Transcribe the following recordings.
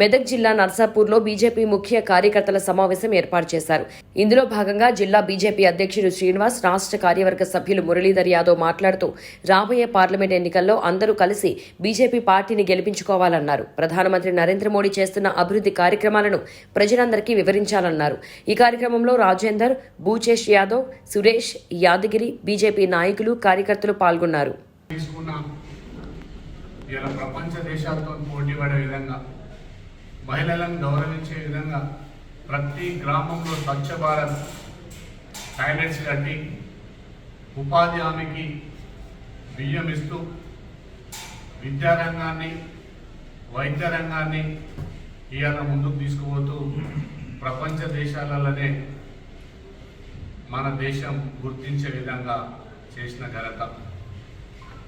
మెదక్ జిల్లా నర్సాపూర్లో బీజేపీ ముఖ్య కార్యకర్తల సమావేశం ఏర్పాటు చేశారు. ఇందులో భాగంగా జిల్లా బీజేపీ అధ్యక్షుడు శ్రీనివాస్ రాష్ట్ర కార్యవర్గ సభ్యులు మురళీధర్ యాదవ్ మాట్లాడుతూ రాబోయే పార్లమెంట్ ఎన్నికల్లో అందరూ కలిసి బీజేపీ పార్టీని గెలిపించుకోవాలన్నారు. ప్రధానమంత్రి నరేంద్ర మోడీ చేస్తున్న అభివృద్ధి కార్యక్రమాలను ప్రజలందరికీ వివరించాలన్నారు. ఈ కార్యక్రమంలో రాజేందర్ భూచేష్ యాదవ్ సురేష్ యాదగిరి బీజేపీ నాయకులు కార్యకర్తలు పాల్గొన్నారు. ఇలా ప్రపంచ దేశాలతో పోటీ పడే విధంగా మహిళలను గౌరవించే విధంగా ప్రతి గ్రామంలో స్వచ్ఛ భారత్ టాయిలెట్స్ కట్టి ఉపాధి హామీకి బియ్యం ఇస్తూ విద్యారంగాన్ని వైద్య రంగాన్ని ఇవాళ ముందుకు తీసుకుపోతూ ప్రపంచ దేశాలలోనే మన దేశం గుర్తించే విధంగా చేసిన ఘనత.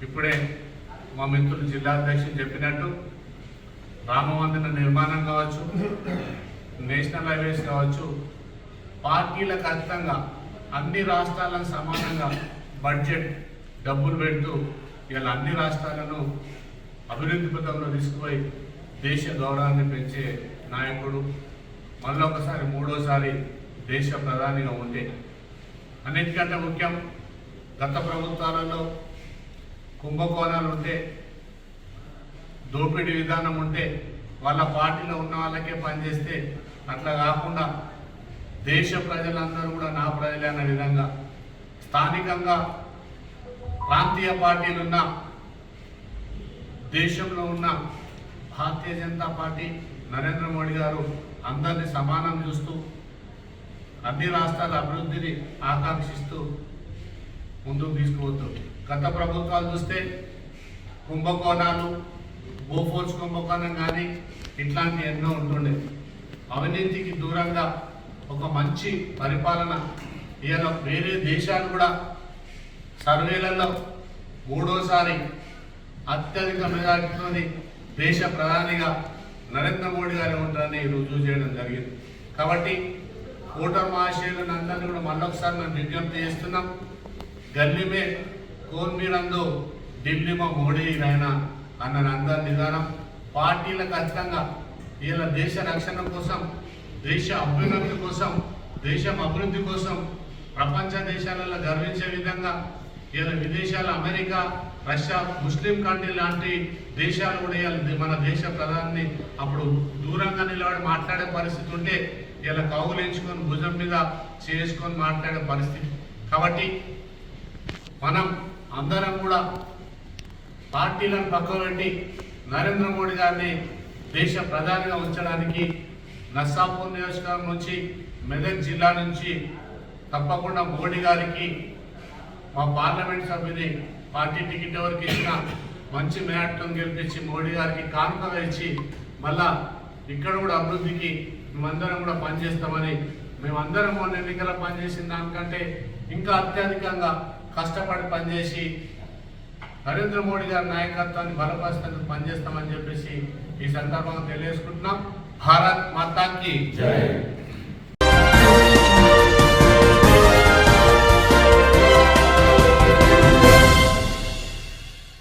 ఇప్పుడే మా మిత్రులు జిల్లా అధ్యక్షులు చెప్పినట్టు రామమందిర నిర్మాణం కావచ్చు నేషనల్ హైవేస్ కావచ్చు పార్టీలకు ఖచ్చితంగా అన్ని రాష్ట్రాలకు సమానంగా బడ్జెట్ డబ్బులు పెడుతూ ఇలా అన్ని రాష్ట్రాలను అభివృద్ధి పథంలో తీసుకుపోయి దేశ గౌరవాన్ని పెంచే నాయకుడు మళ్ళొకసారి మూడోసారి దేశ ప్రధానిగా ఉండే అన్నిటికంటే ముఖ్యం గత ప్రభుత్వాలలో కుంభకోణాలు ఉంటే దోపిడీ విధానం ఉంటే వాళ్ళ పార్టీలో ఉన్న వాళ్ళకే పనిచేస్తే అట్లా కాకుండా దేశ ప్రజలందరూ కూడా నా ప్రజలే అన్న విధంగా స్థానికంగా ప్రాంతీయ పార్టీలున్న దేశంలో ఉన్న భారతీయ జనతా పార్టీ నరేంద్ర మోడీ గారు అందరినీ సమానం చూస్తూ అన్ని రాష్ట్రాల అభివృద్ధిని ఆకాంక్షిస్తూ ముందుకు తీసుకుపోతుంది గత ప్రభుత్వాలు చూస్తే కుంభకోణాలు బోఫోర్స్ కుంభకోణం కానీ ఇట్లాంటి ఎన్నో ఉంటుండే. అవినీతికి దూరంగా ఒక మంచి పరిపాలన ఇవాళ వేరే దేశాలు కూడా సర్వేలలో మూడోసారి అత్యధిక మెజార్టీతోని దేశ ప్రధానిగా నరేంద్ర మోడీ గారి ఉంటారని రుజువు చేయడం జరిగింది. కాబట్టి కూటమి మహాశయులను అందరినీ కూడా మళ్ళొకసారి మేము విజ్ఞప్తి చేస్తున్నాం. గల్లీ మే కోన్ మీరందు ఢిల్లీ మా మోడీ రాయన అన్న అందరి నిదానం పార్టీల ఖచ్చితంగా వీళ్ళ దేశ రక్షణ కోసం దేశ అభ్యున్నతి కోసం దేశం అభివృద్ధి కోసం ప్రపంచ దేశాలలో గర్వించే విధంగా ఇలా విదేశాల అమెరికా రష్యా ముస్లిం కంట్రీ లాంటి దేశాలు కూడా ఇవాళ మన దేశ ప్రధాని అప్పుడు దూరంగా నిలబడి మాట్లాడే పరిస్థితి ఉంటే ఇలా కౌగులించుకొని భుజం మీద చేసుకొని మాట్లాడే పరిస్థితి. కాబట్టి మనం అందరం కూడా పార్టీలను పక్కన పెట్టి నరేంద్ర మోడీ గారిని దేశ ప్రధానిగా ఉంచడానికి నస్సాపూర్ నియోజకవర్గం నుంచి మెదక్ జిల్లా నుంచి తప్పకుండా మోడీ గారికి మా పార్లమెంట్ సభ్యుని పార్టీ టికెట్ ఎవరికి ఇచ్చిన మంచి మేరటం గెలిపించి మోడీ గారికి కానుకగా ఇచ్చి మళ్ళా ఇక్కడ కూడా అభివృద్ధికి మేమందరం కూడా పనిచేస్తామని మేమందరం మొన్న ఎన్నికల పనిచేసిన దానికంటే ఇంకా అత్యధికంగా కష్టపడి పనిచేసి నరేంద్ర మోడీ గారి నాయకత్వాన్ని బలపరిచేందుకు పనిచేస్తామని చెప్పేసి ఈ సందర్భంగా తెలియజేసుకుంటున్నాం. భారత్ మాతాకి